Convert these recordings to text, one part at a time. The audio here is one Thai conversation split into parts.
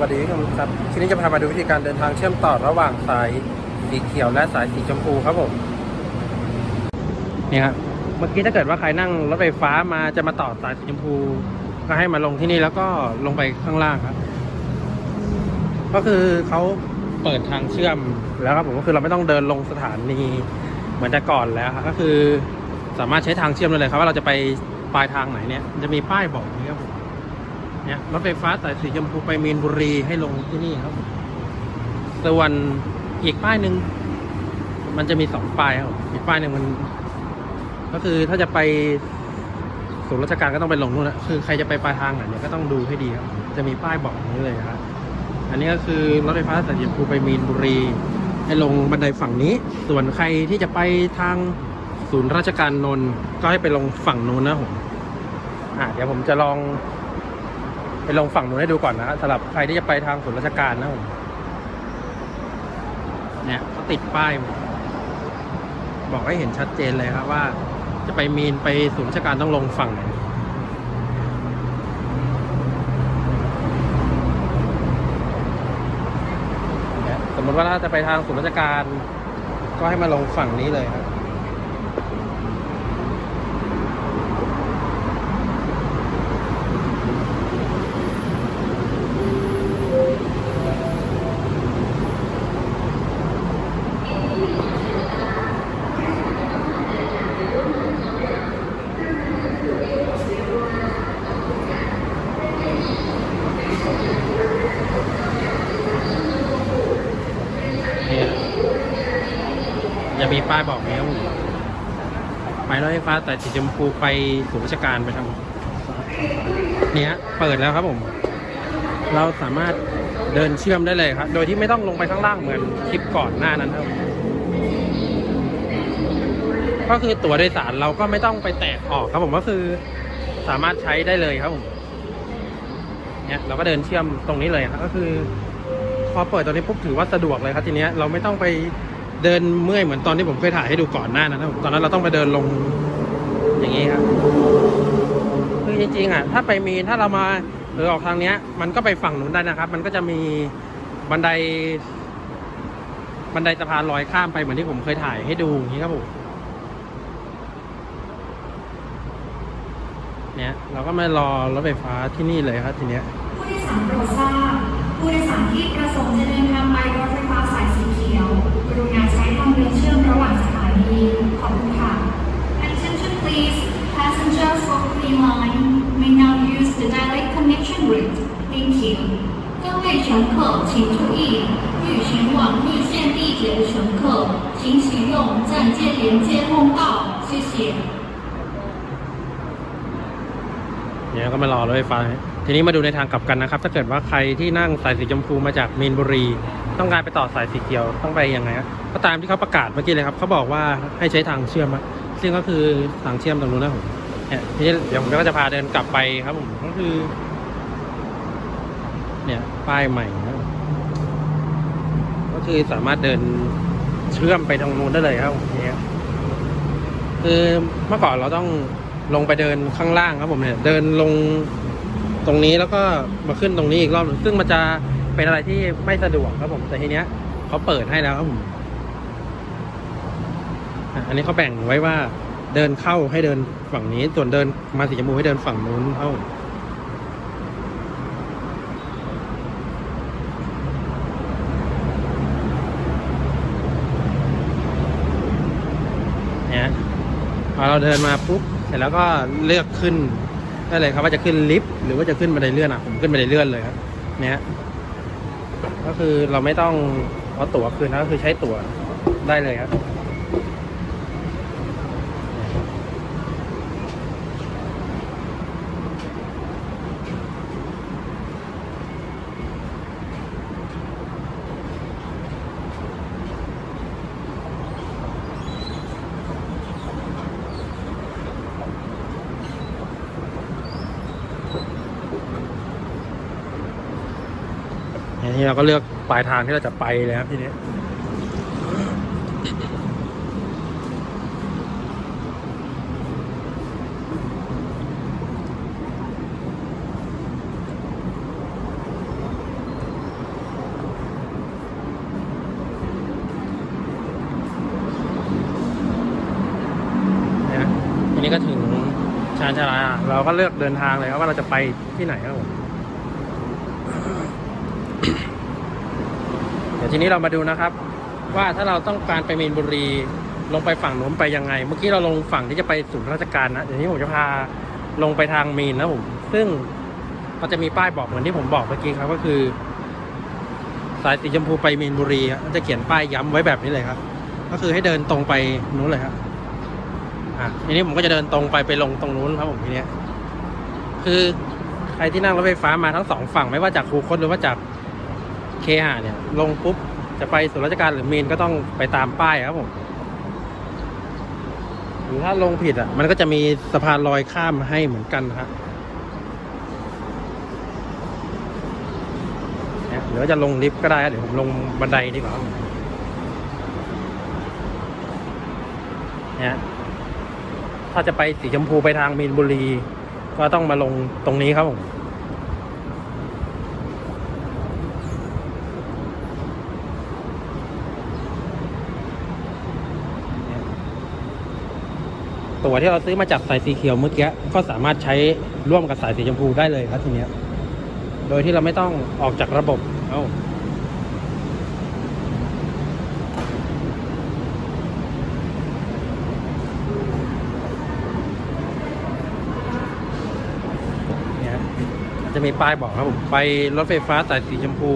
วัสดีครับทีนี้จะพามาดูวิธีการเดินทางเชื่อมต่อระหว่างสายสีเขียวและสายสีชมพูครับผมนี่ครับเมื่อกี้ถ้าเกิดว่าใครนั่งรถไฟฟ้ามาจะมาต่อสายสีชมพู ก็ให้มาลงที่นี่แล้วก็ลงไปข้างล่างครับ ก็คือเขาเปิดทางเชื่อมแล้วครับผมก็คือเราไม่ต้องเดินลงสถานีเหมือนแต่ก่อนแล้วครับก็คือสามารถใช้ทางเชื่อมได้เลยครับ ว่าเราจะไปปลายทางไหนเนี่ย จะมีป้ายบอกนี้ครับผม เนี่ยรถไฟฟ้าสายสีชมพูไปมีนบุรีให้ลงที่นี่ครับ ส่วนอีกป้ายหนึ่งมันจะมีสองป้ายครับอีกป้ายหนึ่งมัน ก็คือถ้าจะไปศูนย์ราชการก็ต้องไปลงนู่นนะคือใครจะไปปลายทางไหนเนี่ยก็ต้องดูให้ดีครับ จะมีป้ายบอกอย่างนี้เลยครับอันนี้ก็คือรถไฟฟ้าสายสีชมพูไปมีนบุรี ให้ลงบันไดฝั่งนี้ ส่วนใครที่จะไปทางศูนย์ราชการนนท์ก็ให้ไปลงฝั่งนู้นนะผมอ่าเดี๋ยวผมจะลอง ไปลงฝั่งนู้นให้ดูก่อนนะสำหรับใครที่จะไปทางศูนย์ราชการนะผมเนี่ยเขาติดป้าย บอกให้เห็นชัดเจนเลยครับว่า จะไปมีนไปศูนย์ราชการต้องลงฝั่งไหนเนี่ยสมมติว่าถ้าจะไปทางศูนย์ราชการ ก็ให้มาลงฝั่งนี้เลยครับ จะมีป้ายบอกนี้ครับผมหมายรถไฟฟ้าแต่สีชมพูไปศูนย์ราชการไปทางเนี้ยเปิดแล้วครับผม เราสามารถเดินเชื่อมได้เลยครับ โดยที่ไม่ต้องลงไปข้างล่างเหมือนคลิปก่อนหน้านั้นครับ ก็คือตั๋วโดยสารเราก็ไม่ต้องไปแตะออกครับผมก็คือสามารถใช้ได้เลยครับผมเนี่ยเราก็เดินเชื่อมตรงนี้เลยครับก็คือ พอเปิดตรงนี้ปุ๊บถือว่าสะดวกเลยครับทีเนี้ยเราไม่ต้องไป เดินเมื่อยเหมือนตอนที่ผมเคยถ่ายให้ดูก่อนหน้านั้นนะตอนนั้นเราต้องไปเดินลงอย่างนี้ครับคือจริงๆอะถ้าไปมีถ้าเรามาหรือออกทางเนี้ย มันก็ไปฝั่งนู้นได้นะครับ มันก็จะมีบันได บันไดสะพานลอยข้ามไปเหมือนที่ผมเคยถ่ายให้ดูอย่างนี้ครับผมเนี่ยเราก็มารอรถไฟฟ้าที่นี่เลยครับทีเนี้ยผู้โดยสารโปรดทราบ ผู้โดยสารที่ประสงค์จะเดินทางไปรถไฟฟ้าสายสีเขียว กรุณาใช้ทางเดินเชื่อมระหว่างสถานี ขอบคุณค่ะ Attention please passengers for Green Line may now use the direct connection route Thank you 各位乘客请注意欲前往绿线地铁的乘客请使用站接连接通道谢谢 เนี่ยก็มารอรถไฟฟ้า ทีนี้มาดูในทางกลับกันนะครับ ถ้าเกิดว่าใครที่นั่งสายสีชมพูมาจากมีนบุรี ต้องการไปต่อสายสีเขียวต้องไปยังไงครับก็ตามที่เขาประกาศเมื่อกี้เลยครับเขาบอกว่าให้ใช้ทางเชื่อมซึ่งก็คือทางเชื่อมตรงนู้นนะผมเนี่ยทีนี้เดี๋ยวผมก็จะพาเดินกลับไปครับผมก็คือ เนี่ยป้ายใหม่นะก็คือสามารถเดินเชื่อมไปทางนู้นได้เลยครับเนี่ยคือเมื่อก่อนเราต้องลงไปเดินข้างล่างครับผมเนี่ย เดินลง ตรงนี้แล้วก็มาขึ้นตรงนี้อีกรอบหนึ่งซึ่งมันจะเป็นอะไรที่ไม่สะดวกครับผมแต่ทีเนี้ยเขาเปิดให้แล้วครับผมอันนี้เขาแบ่งไว้ว่าเดินเข้าให้เดินฝั่งนี้ ส่วนเดินมาสีชมพูให้เดินฝั่งนู้นเข้าเนี่ยพอเราเดินมาปุ๊บเสร็จแล้วก็เลือกขึ้น ได้เลยครับว่าจะขึ้นลิฟต์หรือว่าจะขึ้นบันไดเลื่อนอะผมขึ้นบันไดเลื่อนเลยครับเนี่ยก็คือเราไม่ต้องเอาตั๋วคืนนะก็คือใช้ตั๋วได้เลยครับี้เราก็เลือกปลายทางที่เราจะไปเลยครับทีนี้นี่ก็ถึงชานชาลาเราก็เลือกเดินทางเลยว่าเราจะไปที่ไหนครับผม ดี๋ยวทีนี้เรามาดูนะครับ ว่าถ้าเราต้องการไปมีนบุรีลงไปฝั่งโน้นไปยังไง เมื่อกี้เราลงฝั่งที่จะไปศูนย์ราชการนะเดี๋ยวนี้ผมจะพาลงไปทางมีนนะผมซึ่งมันจะมีป้ายบอกเหมือนที่ผมบอกเมื่อกี้ครับก็คือ สายสีชมพูไปมีนบุรีมันจะเขียนป้ายย้ำไว้แบบนี้เลยครับ ก็คือให้เดินตรงไปนู้นเลยครับอะทีนี้ผมก็จะเดินตรงไปไปลงตรงนู้นครับผมทีเนี้ย คือใครที่นั่งรถไฟฟ้ามาทั้งสองฝั่งไม่ว่าจากคูคตหรือว่าจาก เคหะเนี่ย ลงปุ๊บ จะไปส่วนราชการหรือมีนก็ต้องไปตามป้ายครับผมหรือถ้าลงผิดอะ มันก็จะมีสะพานลอยข้ามให้เหมือนกันครับเนี่ยหรือว่าจะลงลิฟต์ก็ได้ เดี๋ยวผมลงบันไดดีกว่าครับเนี่ยถ้าจะไปสีชมพูไปทางมีนบุรี ก็ต้องมาลงตรงนี้ครับผม ตัวที่เราซื้อมาจากสายสีเขียวเมื่อกี้ก็สามารถใช้ร่วมกับสายสีชมพูได้เลยครับทีเนี้ย โดยที่เราไม่ต้องออกจากระบบ เอ้าเนี่ยจะมีป้ายบอกครับผมไปรถไฟฟ้าสายสีชมพู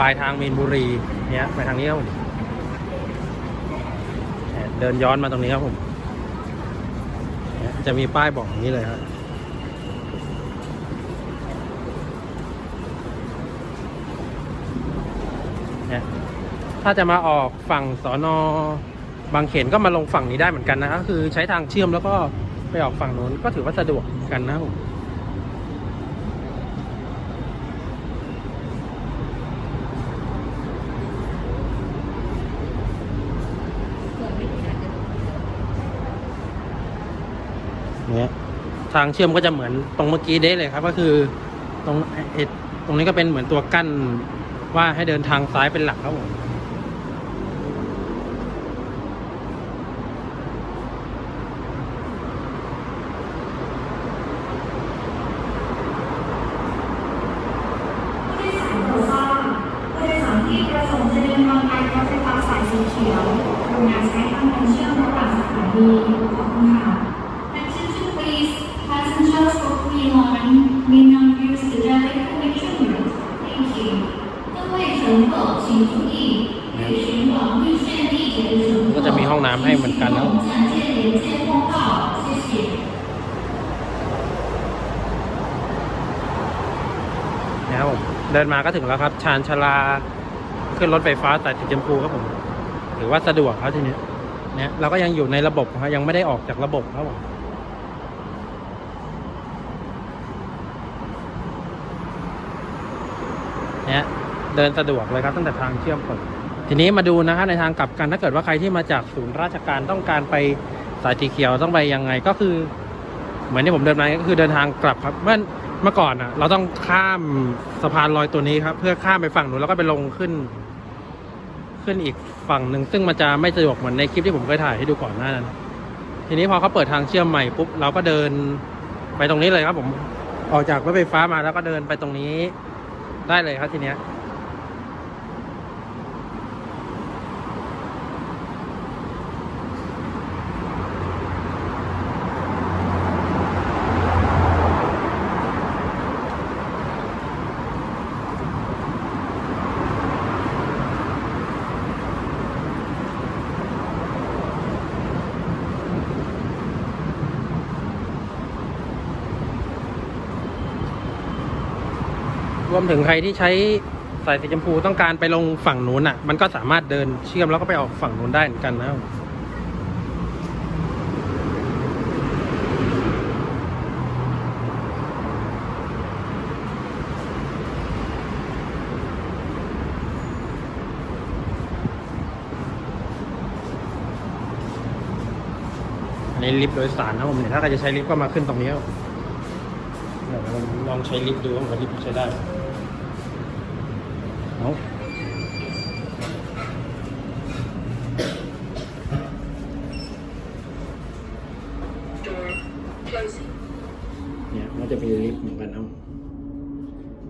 ปลายทางมีนบุรีเนี่ยไปทางนี้ครับผมเดินย้อนมาตรงนี้ครับผม จะมีป้ายบอกนี้เลยครับถ้าจะมาออกฝั่งสอนอบางเขนก็มาลงฝั่งนี้ได้เหมือนกันนะก็คือใช้ทางเชื่อมแล้วก็ไปออกฝั่งโน้นก็ถือว่าสะดวกเหมือนกันนะครับผมางเชื่อมก็จะเหมือนตรงเมื่อกี้เด้เลยครับ ก็คือตรงเอ็ดตรงนี้ก็เป็นเหมือนตัวกั้นว่าให้เดินทางซ้ายเป็นหลักครับผม ดินมาก็ถึงแล้วครับ ชานชลาขึ้นรถไฟฟ้าสายสีชมพูครับผมถือว่าสะดวกครับทีนี้เนี่ยเราก็ยังอยู่ในระบบครับยังไม่ได้ออกจากระบบครับผมเนี่ยเดินสะดวกเลยครับตั้งแต่ทางเชื่อมเปิดทีนี้มาดูนะครับในทางกลับกันถ้าเกิดว่าใครที่มาจากศูนย์ราชการต้องการไปสายสีเขียวต้องไปยังไงก็คือ เหมือนที่ผมเดินมาก็คือเดินทางกลับครับเมื่อ เมื่อก่อนอะ เราต้องข้ามสะพานลอยตัวนี้ครับ เพื่อข้ามไปฝั่งนู้นแล้วก็ไปลงขึ้น ขึ้นอีกฝั่งหนึ่งซึ่งมันจะไม่สะดวกเหมือนในคลิปที่ผมเคยถ่ายให้ดูก่อนหน้านั้น ทีนี้พอเขาเปิดทางเชื่อมใหม่ปุ๊บเราก็เดินไปตรงนี้เลยครับ ผมออกจากรถไฟฟ้ามาแล้วก็เดินไปตรงนี้ได้เลยครับทีเนี้ย วมถึงใครที่ใช้สายสีชมพูต้องการไปลงฝั่งนู้นอะ มันก็สามารถเดินเชื่อมแล้วก็ไปออกฝั่งนู้นได้เหมือนกันนะครับอันนี้ลิฟต์โดยสารนะครับผมเนี่ยถ้าใครจะใช้ลิฟต์ก็มาขึ้นตรงนี้เดี๋ยวลองใช้ลิฟต์ดูว่าลิฟต์ใช้ได้ไหมเอา Door closing. ือลิฟต์เหมือนกันนะ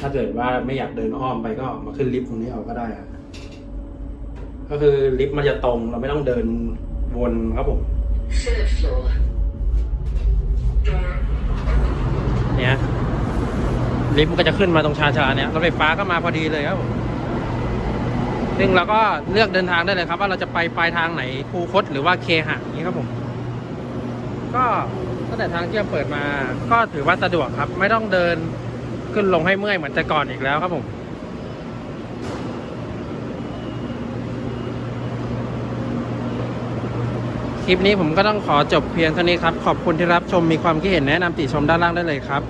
ถ้าเกิดว่าไม่อยากเดินอ้อมไปก็มาขึ้นลิฟต์ตรงนี้เอาก็ได้อะก็คือลิฟต์มันจะตรงเราไม่ต้องเดินวนครับผมเนี่ยลิฟต์มันก็จะขึ้นมาตรงชาชาเนี่ยรถไฟฟ้าก็มาพอดีเลยครับผมซึ่งเราก็เลือกเดินทางได้เลยครับ ว่าเราจะไปปลายทางไหน คูคตหรือว่าเคหะอย่างนี้ครับผม ก็ ตั้งแต่ทางเชื่อมเปิดมา ก็ถือว่าสะดวกครับ ไม่ต้องเดินขึ้นลงให้เมื่อยเหมือนแต่ก่อนอีกแล้วครับผมคลิปนี้ผมก็ต้องขอจบเพียงเท่านี้ครับ ขอบคุณที่รับชมมีความคิดเห็นแนะนำติชมด้านล่างได้เลยครับ